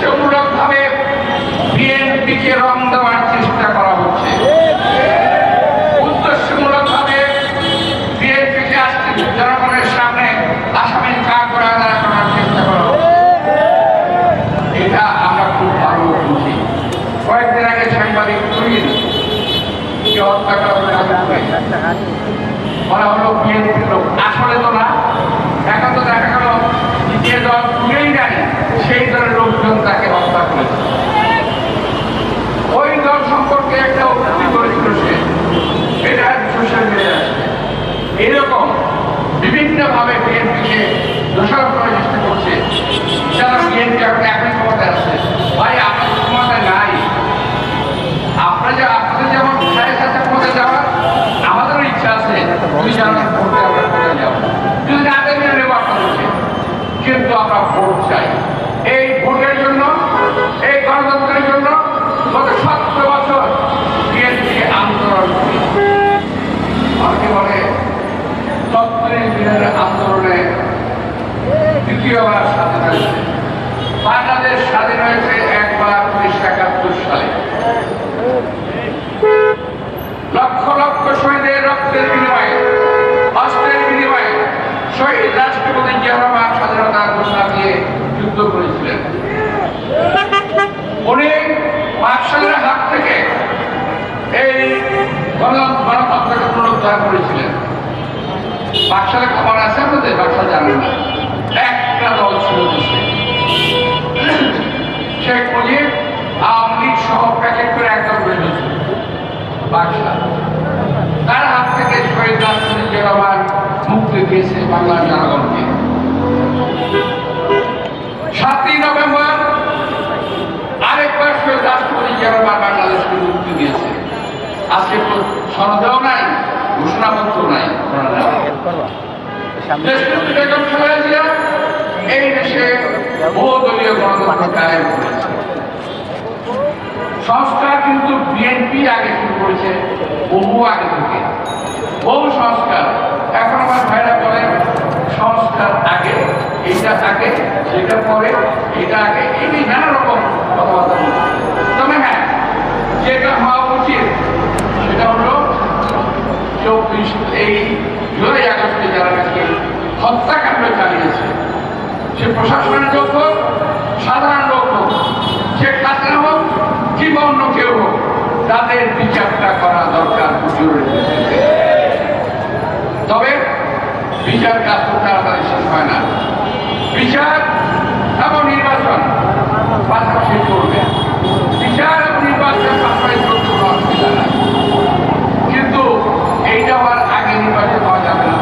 উদ্দেশ্যমূলক ভাবে বিএনপিকে রং দেওয়ার চেষ্টা করা হচ্ছে। উদ্দেশ্যমূলক ভাবে বিএনপিকে আজকে জনগণের সামনে আসামি কা করা দাঁড়া করার চেষ্টা করা হচ্ছে। এটা আমরা খুব ভালো বুঝি। কয়েকদিন আগে সাংবাদিক তুলিন হত্যা হলো বিএনপির লোক আসলে তো না, এখন তো দেখা গেল যে দল তুলেই নাই সেই দলের লোকজন তাকে হত্যা করেছে ওই দল সম্পর্কে একটা উক্তি করেছিল সে। এটা সোশ্যাল মিডিয়া এরকম বিভিন্নভাবে বিএনপিকে দোষারোপ করার চেষ্টা করছে। যারা বিএনপি এখন একই ক্ষমতায় আছে। ভাই আপনার ক্ষমতায় নাই। আপনারা যে আপনাদের যেমন সাড়ে সাথে ক্ষমতায় যাওয়ার আমাদেরও ইচ্ছা আছে। দুই জানা ভোটে আমরা ক্ষমতায় যাব। যদি না দেবেন কিন্তু আমরা ভোট প্যাকেট করে তার হাত থেকে শহীদ মুক্তি দিয়েছে বাংলার জনগণকে সাতই নভেম্বর আরেকবার শহীদ রাষ্ট্রপতি জিয়া রহমান বাংলাদেশকে মুক্তি দিয়েছে আজকে তো সনদেও নাই ঘোষণাপত্র নাই। বেগম খালেদা এই দেশে বহুদলীয় গণতন্ত্র কায়েম করেছে সংস্কার কিন্তু বিএনপি আগে শুরু করেছে, বহু আগে থেকে। বহু সংস্কার। এখন আমার ভাইরা বলে, সংস্কার আগে, এইটা আগে, সেটা পরে, এটা আগে। এই নানা রকম কথাবার্তা চব্বিশ এই জুলাই চালিয়েছে, সে প্রশাসনের লোক সাধারণ লোক হোক, সে খাসনা হোক কিংবা অন্য কেউ হোক, তাদের বিচারটা করা দরকার জরুরি তবে বিচার কাজ তো তাড়াতাড়ি শেষ হয় না বিচার এবং নির্বাচন পাশাপাশি করবে বিচার এবং নির্বাচন পাশাপাশি করতে কোনো অসুবিধা নাই কিন্তু এইটা হওয়ার আগে নির্বাচন হওয়া যাবে না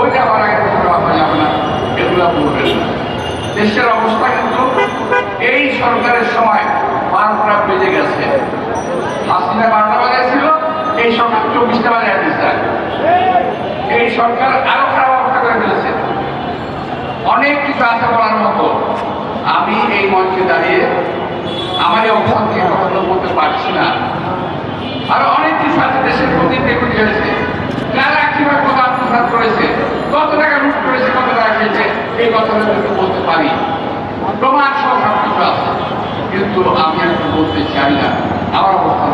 ওইটা হওয়ার আগে নির্বাচন হওয়া যাবে না এগুলো বলবেন না দেশের অবস্থা কিন্তু এই সরকারের সময় বারোটা বেজে গেছে। হাসিনা বারোটা বাজে ছিল এই সরকার চব্বিশটা বাজে দিচ্ছে এই সরকার আরও খারাপ অবস্থা করে ফেলেছে। অনেক কিছু আছে বলার মতো। আমি এই মঞ্চে দাঁড়িয়ে আমার এই অবস্থান কখনো বলতে পারছি না। আরও অনেক কিছু আছে দেশের প্রতি ক্ষতি হয়েছে। কারা কীভাবে কত আত্মসাত করেছে, কত টাকা লুট করেছে, কত টাকা খেয়েছে, এই কথাটা কিন্তু বলতে পারি। প্রমাণ কিন্তু আমি এখন বলতে চাই না। আমার অবস্থান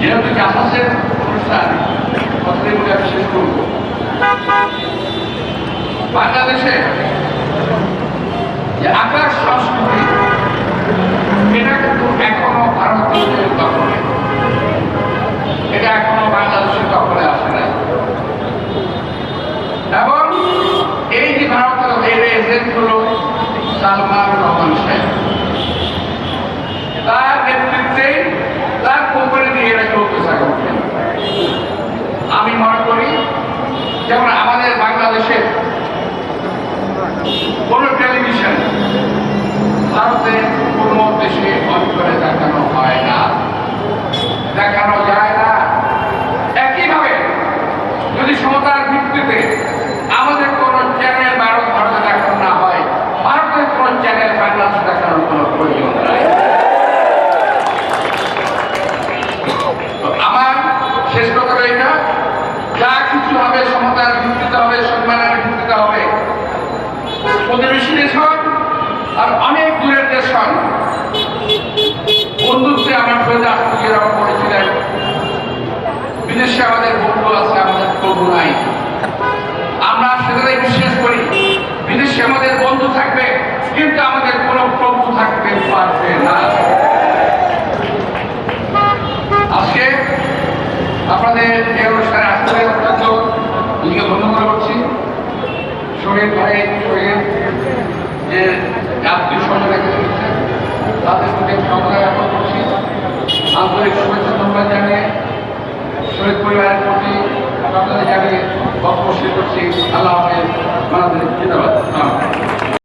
যেহেতু অনুষ্ঠান করব। বাংলাদেশে আকাশ সংস্কৃতি এটা কিন্তু এখনও ভারতীয়দের দখলে এটা এখনও বাংলাদেশের দখলে আসে নাই এবং এই যে ভারতের এর এজেন্ট হলো সালমান রহমান সাহেব তার নেতৃত্বে তার কোম্পানি দিয়ে এরা চলতে থাকে আমি মনে করি যেমন আমাদের বাংলাদেশ বাংলাদেশের কোন টেলিভিশন ভারতের কোনো দেশে অন করে দেখানো হয় না দেখানো যায় না একইভাবে যদি সমতার ভিত্তিতে আমাদের কোন চ্যানেল ভারত ভারতে দেখানো না হয় ভারতের কোন চ্যানেল বাংলাদেশে দেখানোর কোন প্রয়োজন নাই তো আমার শেষ কথা এটা যা কিছু হবে সমতার ভিত্তিতে হবে সম্মানের ভিত্তিতে হবে প্রতিবেশী দেশ হন আর অনেক দূরের দেশ হন বন্ধুত্বে আমার সঙ্গে আসতে যেরকম করেছিলেন বিদেশে আমাদের বন্ধু আছে আমাদের বন্ধু নাই। আমরা সেটাই বিশ্বাস করি। বিদেশে আমাদের বন্ধু থাকবে, কিন্তু আমাদের প্রভু পারবে না। আজকে আপনাদের এই অনুষ্ঠানে আসতে নিজেকে ভাই শহীদ যে আত্মীয় এখানে তাদের প্রতি সময় জ্ঞাপন করছি। আন্তরিক শুভেচ্ছা ধন্যবাদ জানিয়ে শহীদ পরিবারের প্রতি আপনাদের জানিয়ে বক্তব্য শেষ করছি। আল্লাহ হাফেজ। আমাদের জিন্দাবাদ।